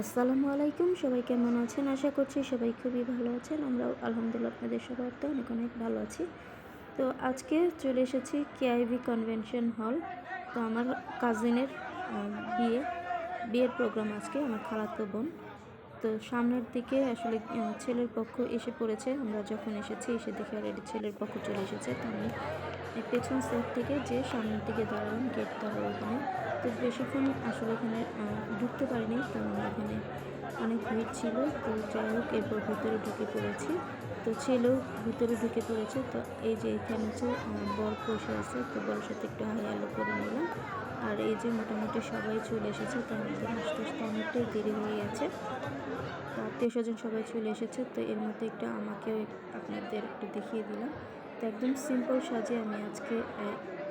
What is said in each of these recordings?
আসসালামু আলাইকুম, সবাই কেমন আছেন? আশা করছি সবাই খুবই ভালো আছেন। আমরাও আলহামদুলিল্লাহ আপনাদের সবার তো অনেক অনেক ভালো আছি। তো আজকে চলে এসেছি কেআইভি কনভেনশন হল তো আমার কাজিনের বিয়ে, বিয়ের প্রোগ্রাম আজকে, আমার খালাতো বোন। তো সামনের দিকে আসলে ছেলের পক্ষ এসে পড়েছে। আমরা যখন এসেছি, এসে দেখে অলরেডি ছেলের পক্ষ চলে এসেছে। তো আমি পেছন সাইড থেকে যে সামনের দিকে দাঁড়ালাম গেট দেওয়া ওখানে, তো বেশিক্ষণ আসলে ওখানে ঢুকতে পারিনি কারণ ওখানে অনেক ভিড় ছিল। তো যাই হোক, এরপর ভিতরে ঢুকে পড়েছি। তো ছেলেও ভিতরে ঢুকে পড়েছে। তো এই যে এখানে হচ্ছে বর বসে আছে। তো বরের সাথে একটু হাই আলো করে নিলাম। আর এই যে মোটামুটি সবাই চলে এসেছে, তার মধ্যে আস্তে আস্তে অনেকটাই দেরি হয়ে গেছে। আত্মীয় স্বজন সবাই চলে এসেছে। তো এর মধ্যে একটু আমাকেও আপনাদের একটু দেখিয়ে দিলাম। তো একদম সিম্পল সাজে আমি আজকে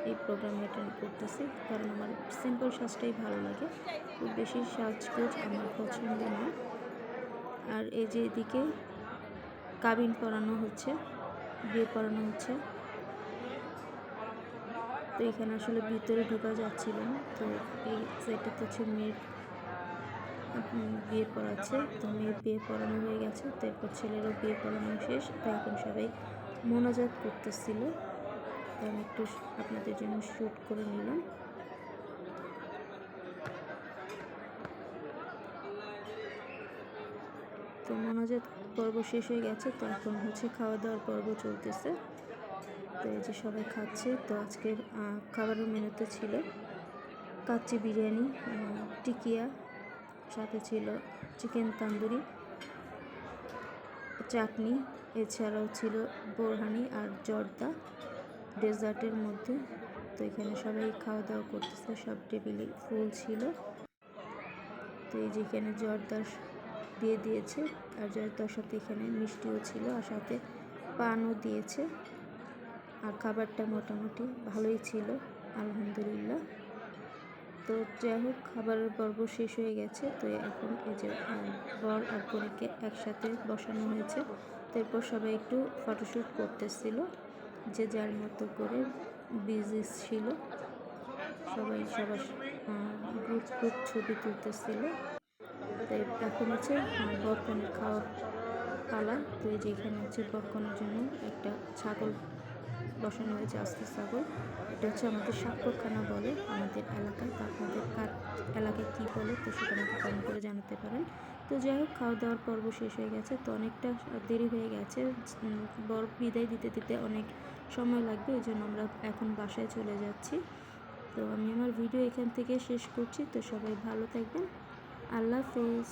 এই প্রোগ্রাম অ্যাটেন্ড করতেছি। কারণ আমার সিম্পল সাজটাই ভালো লাগে। খুব বেশি সাজগোজ আমার পছন্দ না। আর এই যে এদিকে কাবিন পরানো হচ্ছে, বিয়ে পড়ানো হচ্ছে। তো এখানে আসলে ভিতরে ঢোকা যাচ্ছিল না। তো এই সাইডটা তো হচ্ছে মেয়ের বিয়ে পড়াচ্ছে। তো মেয়ের বিয়ে পড়ানো হয়ে গেছে। তো এরপর ছেলেরও বিয়ে পড়ানো শেষ। তো এখন সবাই মোনাজাত করতেছিল। আমি একটু আপনাদের জন্য শ্যুট করে নিলাম। তো মোনাজাত পর্ব শেষ হয়ে গেছে, তো এখন হচ্ছে খাওয়া দাওয়ার পর্ব চলতেছে। তো এই যে সবাই খাচ্ছে, তো আজকের খাবারের মেনুতে ছিল কাচ্চি বিরিয়ানি টিকিয়া, সাথে ছিল চিকেন তান্দুরি। চাটনি এছাড়াও ছিল বোরহানি আর জর্দা। ডেজার্টের মধ্যে তো এখানে সবাই খাওয়া দাওয়া করতেছে, সব টেবিলে ফুল ছিল। তো এই যে এখানে জর্দার দিয়ে দিয়েছে আর জর্দার সাথে এখানে মিষ্টিও ছিল আর সাথে পানও দিয়েছে। আর খাবারটা মোটামুটি ভালোই ছিল, আলহামদুলিল্লাহ। তো যাই হোক, খাবারের পর্ব শেষ হয়ে গেছে। তো এখন এই যে বর আর কনেকে একসাথে বসানো হয়েছে। তারপর সবাই একটু ফটোশ্যুট করতেছিল, যে যার মতো করে বিজি ছিল। সবাই সবার গ্রুপ গ্রুপ ছবি তুলতেছিল। তো এখন হচ্ছে বরকনের খাওয়ার পালা। তো এই যে এখানে হচ্ছে বরকনের জন্য একটা ছাগল বসানো হয়েছে আস্তে ছাগল এটা হচ্ছে আমাদের সাক্ষরখানা বলে। আমাদের এলাকায় তো আপনাদের কার এলাকায় কী বলে, তো সেটা আমাকে কমেন্ট করে জানাতে পারেন। তো যাই হোক, খাওয়া দাওয়ার পর্ব শেষ হয়ে গেছে। তো অনেকটা দেরি হয়ে গেছে। বর বিদায় দিতে দিতে অনেক সময় লাগবে, ওই জন্য আমরা এখন বাসায় চলে যাচ্ছি। তো আমি আমার ভিডিও এখান থেকে শেষ করছি। তো সবাই ভালো থাকবেন। আল্লাহ হাফেজ।